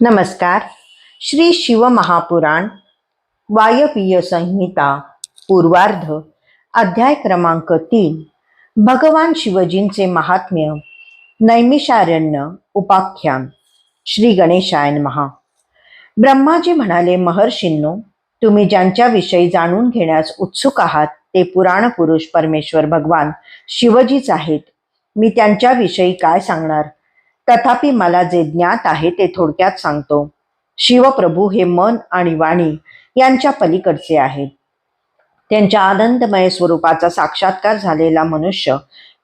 नमस्कार. श्री शिवमहापुराण वायवीय संहिता पूर्वार्ध अध्याय क्रमांक तीन. भगवान शिवजींचे महात्म्य नैमिषारण्य उपाख्यान श्री गणेशायन महा ब्रह्माजी म्हणाले महर्षींनो तुम्ही ज्यांच्याविषयी जाणून घेण्यास उत्सुक आहात ते पुराण पुरुष परमेश्वर भगवान शिवजीच आहेत. मी त्यांच्याविषयी काय सांगणार? तथापि मला जे ज्ञात आहे ते थोडक्यात सांगतो. शिवप्रभू हे मन आणि वाणी यांच्या पलीकडचे आहेत. त्यांच्या आनंदमय स्वरूपाचा साक्षात्कार झालेला मनुष्य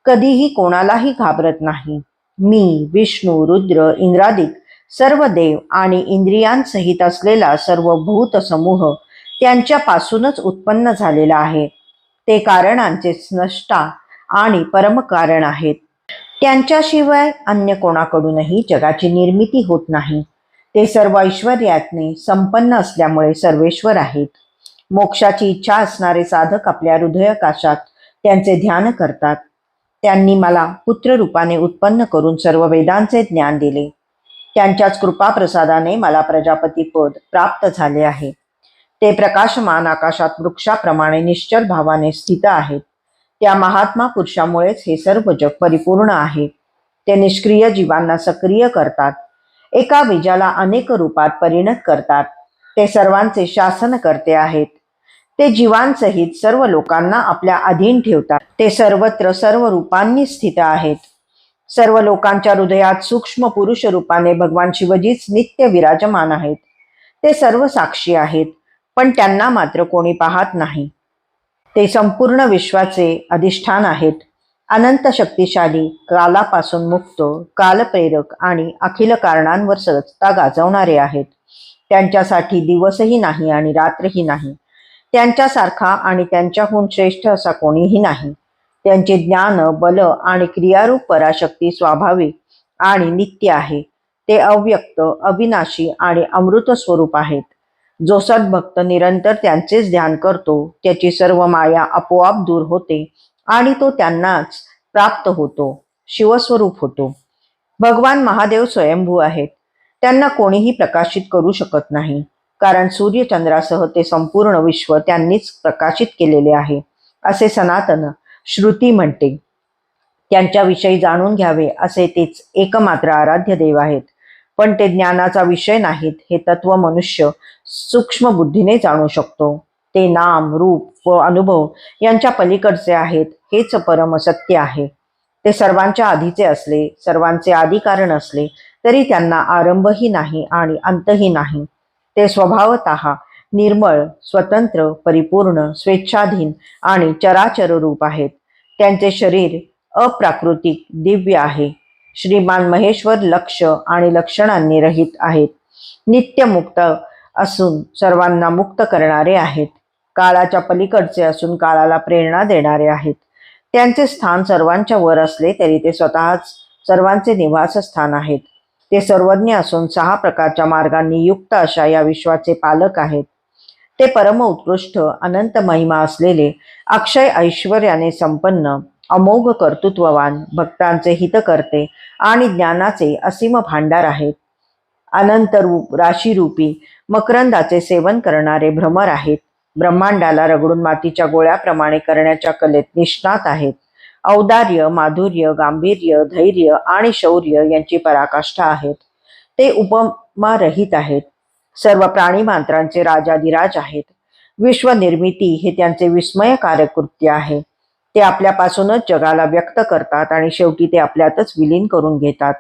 कधीही कोणालाही घाबरत नाही. मी विष्णू रुद्र इंद्रादिक सर्व देव आणि इंद्रियांसहित असलेला सर्व भूत समूह त्यांच्यापासूनच उत्पन्न झालेला आहे. ते कारणांचे स्नष्टा आणि परमकारण आहेत. त्यांच्याशिवाय अन्य कोणाकडूनही जगाची निर्मिती होत नाही. ते सर्व ऐश्वर्यातने संपन्न असल्यामुळे सर्वेश्वर आहेत. मोक्षाची इच्छा असणारे साधक आपल्या हृदयकाशात त्यांचे ध्यान करतात. त्यांनी मला पुत्र रूपाने उत्पन्न करून सर्व वेदांचे ज्ञान दिले. त्यांच्याच कृपाप्रसादाने मला प्रजापती पद प्राप्त झाले आहे. ते प्रकाशमान आकाशात वृक्षाप्रमाणे निश्चल भावाने स्थित आहेत. त्या महात्मा पुरुषामुळेच हे सर्व जग परिपूर्ण आहे. ते निष्क्रिय जीवांना सक्रिय करतात. एका बीजाला अनेक रूपात परिणत करतात. ते सर्वांचे शासन करते आहेत. ते जीवांसहित सर्व लोकांना आपल्या अधीन ठेवतात. ते सर्वत्र सर्व रूपांनी स्थित आहेत. सर्व लोकांच्या हृदयात सूक्ष्म पुरुष रूपाने भगवान शिवजीच नित्य विराजमान आहेत. ते सर्व साक्षी आहेत पण त्यांना मात्र कोणी पाहत नाही. ते संपूर्ण विश्वाचे अधिष्ठान आहेत. अनंत शक्तिशाली कालापासून मुक्त कालप्रेरक आणि अखिल कारणांवर सत्ता गाजवणारे आहेत. त्यांच्यासाठी दिवसही नाही आणि रात्रही नाही. त्यांच्यासारखा आणि त्यांच्याहून श्रेष्ठ असा कोणीही नाही. त्यांचे ज्ञान बल आणि क्रियारूप पराशक्ती स्वाभाविक आणि नित्य आहे. ते अव्यक्त अविनाशी आणि अमृत स्वरूप आहेत. जो सद्भक्त निरंतर त्यांचेच ध्यान करतो त्याची सर्व माया आपोआप दूर होते आणि तो त्यांनाच प्राप्त होतो शिवस्वरूप होतो. भगवान महादेव स्वयंभू आहेत. त्यांना कोणीही प्रकाशित करू शकत नाही कारण सूर्यचंद्रासह ते संपूर्ण विश्व त्यांनीच प्रकाशित केलेले आहे असे सनातन श्रुती म्हणते. त्यांच्याविषयी जाणून घ्यावे असे तेच एकमात्र आराध्य देव आहेत. पण ते ज्ञानाचा विषय नाहीत हे तत्व मनुष्य सूक्ष्म बुद्धीने जाणू शकतो. ते नाम रूप व अनुभव यांच्या पलीकडचे आहेत हेच परम सत्य आहे. ते सर्वांच्या आधीचे असले सर्वांचे आधी कारण असले तरी त्यांना आरंभही नाही आणि अंतही नाही. ते स्वभावत निर्मळ स्वतंत्र परिपूर्ण स्वेच्छाधीन आणि चराचर रूप आहेत. त्यांचे शरीर अप्राकृतिक दिव्य आहे. श्रीमान महेश्वर लक्ष आणि लक्षणांनी रहित आहेत. नित्यमुक्त असून सर्वांना मुक्त करणारे आहेत. काळाच्या पलीकडचे असून काळाला प्रेरणा देणारे आहेत. त्यांचे स्थान सर्वांच्या वर असले तरी ते स्वतःच सर्वांचे निवासस्थान आहेत. ते सर्वज्ञ असून सहा प्रकारच्या मार्गांनी युक्त अशा या विश्वाचे पालक आहेत. ते परम उत्कृष्ट अनंत महिमा असलेले अक्षय ऐश्वर्याने संपन्न अमोघ कर्तृत्ववान भक्तांचे हितकर्ते आणि ज्ञानाचे असीम भांडार आहेत. अनंत रूप राशीरूपी मकरंदाचे सेवन करणारे भ्रमर आहेत. ब्रह्मांडाला रगडून मातीच्या गोळ्याप्रमाणे करण्याच्या कलेत निष्णात आहेत. औदार्य माधुर्य गांभीर्य धैर्य आणि शौर्य यांची पराकाष्ठा आहेत. ते उपमा रहित आहेत. सर्व प्राणी मात्रांचे राजाधिराज आहेत. विश्व निर्मिती हे त्यांचे विस्मयकारक कृत्य आहे. ते आपल्यापासूनच जगाला व्यक्त करतात आणि शेवटी ते आपल्यातच विलीन करून घेतात.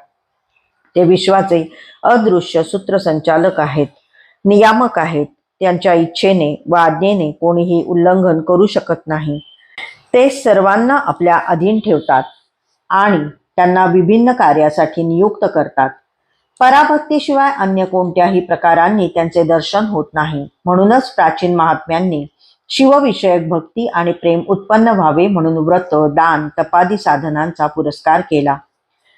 ते विश्वाचे अदृश्य सूत्रसंचालक आहेत. नियामक आहेत. त्यांच्या इच्छेने व आज्ञेने कोणीही उल्लंघन करू शकत नाही. ते सर्वांना आपल्या अधीन ठेवतात आणि त्यांना विभिन्न कार्यासाठी नियुक्त करतात. पराभक्तीशिवाय अन्य कोणत्याही प्रकारांनी त्यांचे दर्शन होत नाही. म्हणूनच प्राचीन महात्म्यांनी शिवविषयक भक्ती आणि प्रेम उत्पन्न व्हावे म्हणून व्रत दान तपादी साधनांचा पुरस्कार केला.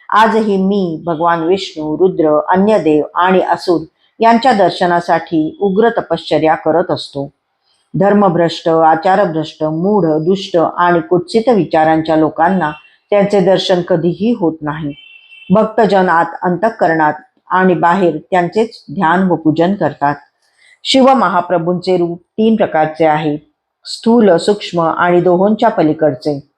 आजही मी भगवान विष्णू रुद्र अन्य देव आणि असुर यांच्या दर्शनासाठी उग्र तपश्चर्या करत असतो. धर्मभ्रष्ट आचारभ्रष्ट मूढ दुष्ट आणि कुत्सित विचारांच्या लोकांना त्यांचे दर्शन कधीही होत नाही. भक्तजन आत अंतःकरणात आणि बाहेर त्यांचेच ध्यान व पूजन करतात. शिव महाप्रभूंचे रूप तीन प्रकारचे आहे. स्थूल सूक्ष्म आणि दोहोंच्या पलीकडचे.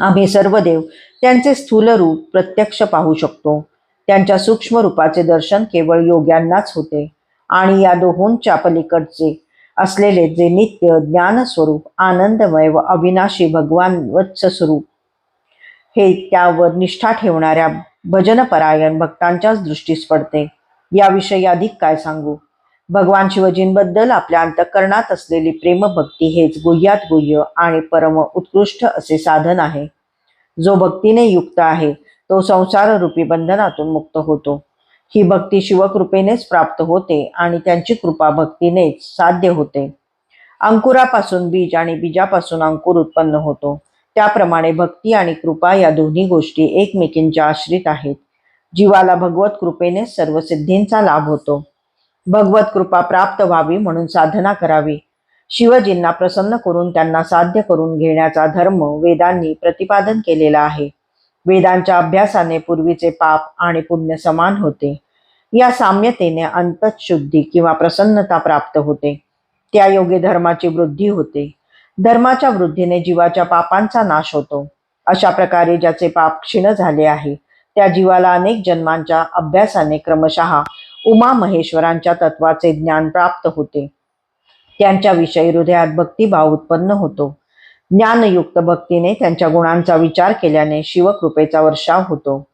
आम्ही सर्व देव त्यांचे स्थूल रूप प्रत्यक्ष पाहू शकतो. त्यांच्या सूक्ष्म रूपाचे दर्शन केवळ योग्यांनाच होते. आणि या दोहोंच्या पलीकडचे असलेले जे नित्य ज्ञान स्वरूप आनंदमय व अविनाशी भगवान वत्स स्वरूप हे त्यावर निष्ठा ठेवणाऱ्या भजनपरायण भक्तांच्याच दृष्टीस पडते. याविषयी अधिक काय सांगू? भगवान शिवजींबद्दल आपल्या अंतःकरणात असलेली प्रेमभक्ती हेच गुह्यात गुह्य आणि परम उत्कृष्ट असे साधन आहे. जो भक्तीने युक्त आहे तो संसार रूपी बंधनातून मुक्त होतो. ही भक्ती शिवकृपेनेच प्राप्त होते आणि त्यांची कृपा भक्तीनेच साध्य होते. अंकुरापासून बीज आणि बीजापासून अंकुर उत्पन्न होतो. त्याप्रमाणे भक्ती आणि कृपा या दोन्ही गोष्टी एकमेकींच्या आश्रित आहेत. जीवाला भगवत कृपेने सर्व सिद्धींचा लाभ होतो. भगवत कृपा प्राप्त व्हावी म्हणून साधना करावी. शिवजींना प्रसन्न करून त्यांना साध्य करून घेण्याचा धर्म वेदांनी प्रतिपादन केलेला आहे. वेदांच्या अभ्यासाने पूर्वीचे पाप आणि पुण्य समान होते. या साम्यतेने अंतशुद्धी किंवा प्रसन्नता प्राप्त होते. त्या योगे धर्माची वृद्धी होते. धर्माच्या वृद्धीने जीवाच्या पापांचा नाश होतो. अशा प्रकारे ज्याचे पाप क्षीण झाले आहे त्या जीवाला अनेक जन्मांच्या अभ्यासाने क्रमशः उमा महेश्वरांच्या तत्वाचे ज्ञान प्राप्त होते. त्यांच्याविषयी हृदयात भक्तिभाव उत्पन्न होतो. ज्ञानयुक्त भक्तीने त्यांच्या गुणांचा विचार केल्याने शिवकृपेचा वर्षाव होतो.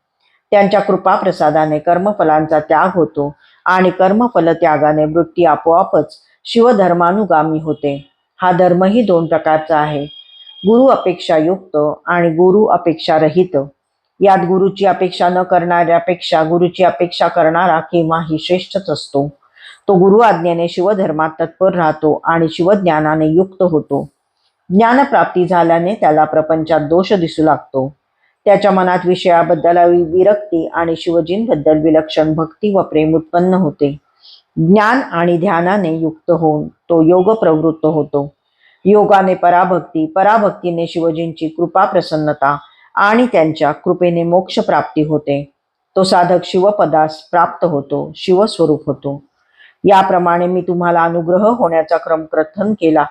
त्यांच्या कृपाप्रसादाने कर्मफलांचा त्याग होतो आणि कर्मफल त्यागाने वृत्ती आपोआपच शिवधर्मानुगामी होते. हा धर्मही दोन प्रकारचा आहे. गुरु अपेक्षा युक्त आणि गुरु अपेक्षा रहित. यात गुरुची अपेक्षा न करणाऱ्यापेक्षा गुरुची अपेक्षा करणारा केव्हाही श्रेष्ठच असतो. तो गुरु आज्ञेने शिवधर्मात तत्पर राहतो आणि शिवज्ञानाने युक्त होतो. ज्ञानप्राप्ती झाल्याने त्याला प्रपंचात दोष दिसू लागतो. त्याच्या मनात विषयाबद्दल विरक्ती आणि शिवजींबद्दल विलक्षण भक्ती व प्रेम उत्पन्न होते. ज्ञान आणि ध्यानाने युक्त होऊन तो योग प्रवृत्त होतो. योगाने पराभक्ती पराभक्तीने शिवजींची कृपा प्रसन्नता आणि त्यांच्या कृपेने मोक्ष प्राप्ती होते. तो साधक शिवपदास प्राप्त होतो शिवस्वरूप होतो. याप्रमाणे मी तुम्हाला अनुग्रह होण्याचा क्रम कथन केला.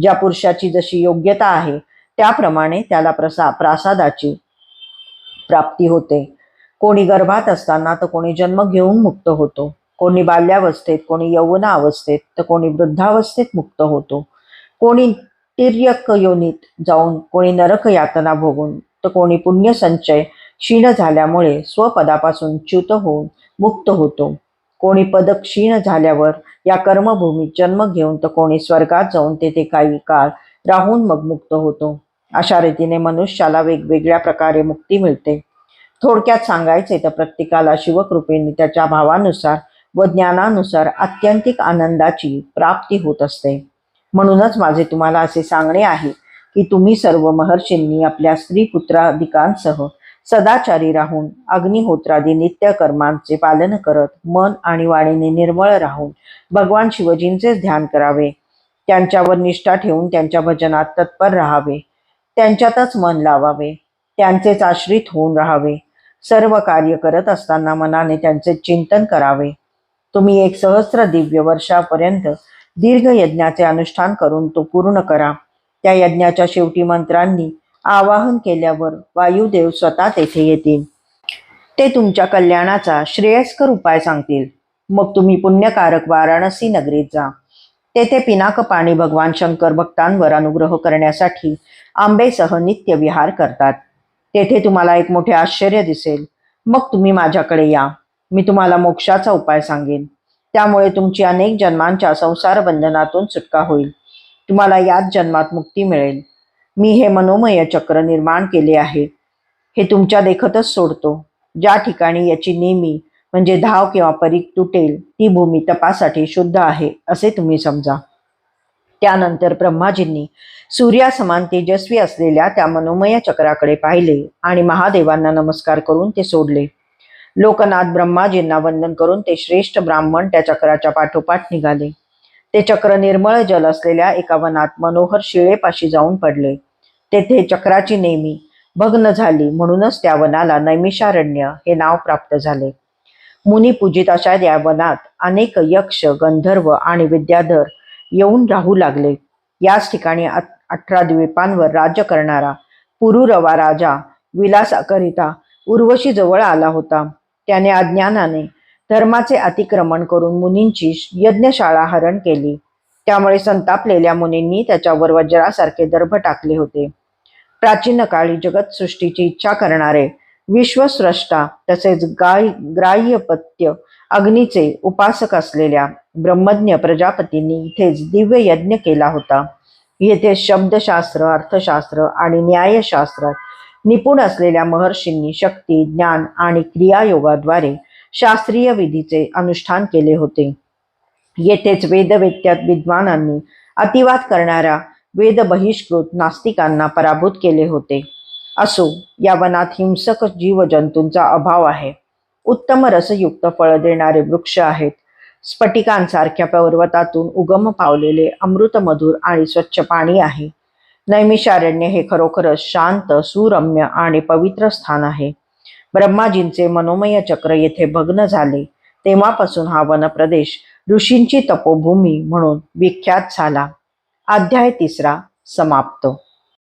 ज्या पुरुषाची जशी योग्यता आहे त्याप्रमाणे त्याला प्रसा प्रासादाची प्राप्ती होते. कोणी गर्भात असताना तर कोणी जन्म घेऊन मुक्त होतो. कोणी बाल्यावस्थेत कोणी यौवना अवस्थेत तर कोणी वृद्धावस्थेत मुक्त होतो. कोणी तिर्यक योनीत जाऊन कोणी नरक यातना भोगून तर कोणी पुण्य संचय क्षीण झाल्यामुळे स्वपदापासून च्युत होऊन मुक्त होतो. कोणी पदक्षीण झाल्यावर या कर्मभूमीत जन्म घेऊन तर कोणी स्वर्गात जाऊन तेथे काही काळ राहून मग मुक्त होतो. अशा रीतीने मनुष्याला वेगवेगळ्या प्रकारे मुक्ती मिळते. थोडक्यात सांगायचे तर प्रत्येकाला शिवकृपेने त्याच्या भावानुसार व ज्ञानानुसार आत्यंतिक आनंदाची प्राप्ती होत असते. म्हणूनच माझे तुम्हाला असे सांगणे आहे की तुम्ही सर्व महर्षींनी आपल्या स्त्री पुत्राधिकांसह सदाचारी राहून अग्निहोत्रादी नित्य कर्मांचे पालन करत मन आणि वाणीने निर्मळ राहून भगवान शिवजींचे ध्यान करावे. त्यांच्यावर निष्ठा ठेवून त्यांच्या भजनात तत्पर राहावे. त्यांच्यातच मन लावावे. त्यांचेच आश्रित होऊन राहावे. सर्व कार्य करत असताना मनाने त्यांचे चिंतन करावे. तुम्ही एक सहस्र दिव्य वर्षापर्यंत दीर्घ यज्ञाचे अनुष्ठान करून तो पूर्ण करा. त्या यज्ञाच्या शेवटी मंत्रांनी आवाहन केल्यावर वायुदेव स्वतः तेथे येतील. ते तुमच्या कल्याणाचा श्रेयस्कर उपाय सांगतील. मग तुम्ही पुण्यकारक वाराणसी नगरीत जा. तेथे पिनाक पाणी भगवान शंकर भक्तांवर अनुग्रह करण्यासाठी आंबेसह नित्य विहार करतात. तेथे तुम्हाला एक मोठे आश्चर्य दिसेल. मग तुम्ही माझ्याकडे या. मी तुम्हाला मोक्षाचा उपाय सांगेन. त्यामुळे तुमची अनेक जन्मांच्या संसार बंधनातून सुटका होईल. तुम्हाला याच जन्मात मुक्ती मिळेल. मी हे मनोमय चक्र निर्माण केले आहे. हे तुमच्या देखतच सोडतो. ज्या ठिकाणी याची नेहमी म्हणजे धाव किंवा परीक तुटेल ती भूमी तपासाठी शुद्ध आहे असे तुम्ही समजा. त्यानंतर ब्रह्माजींनी सूर्यासमान तेजस्वी असलेल्या त्या मनोमय चक्राकडे पाहिले आणि महादेवांना नमस्कार करून ते सोडले. लोकनाथ ब्रह्माजींना वंदन करून ते श्रेष्ठ ब्राह्मण त्या चक्राच्या पाठोपाठ निघाले. ते चक्र निर्मळ जल असलेल्या एका वनात मनोहर शिळेपाशी जाऊन पडले. तेथे चक्राची नेहमी भग्न झाली म्हणूनच त्या वनाला नैमिषारण्य हे नाव प्राप्त झाले. मुनी पूजित अशा या वनात अनेक यक्ष गंधर्व आणि विद्याधर येऊन राहू लागले. याच ठिकाणी अ- अठरा द्वीपांवर राज्य करणारा पुरुरवा राजा विलासाकरिता उर्वशी जवळ आला होता. त्याने अज्ञानाने धर्माचे अतिक्रमण करून मुनींची यज्ञशाळा हरण केली. त्यामुळे संतापलेल्या मुनींनी त्याच्यावर वज्रासारखे दर्भ टाकले होते. प्राचीन काळी जगतसृष्टीची इच्छा करणारे विश्वस्रष्टा तसेच गाय ग्राह्यपत्य अग्नीचे उपासक असलेल्या ब्रह्मज्ञ प्रजापतींनी इथेच दिव्य यज्ञ केला होता. येथे शब्दशास्त्र अर्थशास्त्र आणि न्यायशास्त्रात निपुण असलेल्या महर्षींनी शक्ती ज्ञान आणि क्रियायोगाद्वारे शास्त्रीय विधीचे अनुष्ठान केले होते. येथेच वेदवेत्यात विद्वानांनी अतिवाद करणाऱ्या वेद बहिष्कृत नास्तिकांना पराभूत केले होते. असो या वनात हिंसक जीवजंतूंचा अभाव आहे. उत्तम रसयुक्त फळ देणारे वृक्ष आहेत. स्फटिकांसारख्या पर्वतातून उगम पावलेले अमृतमधुर आणि स्वच्छ पाणी आहे. नैमिषारण्य हे खरोखरच शांत सुरम्य आणि पवित्र स्थान आहे. ब्रह्माजींचे मनोमय चक्र येथे भग्न झाले. तेव्हापासून हा वनप्रदेश ऋषींची तपोभूमी म्हणून विख्यात झाला. अध्याय तिसरा समाप्त.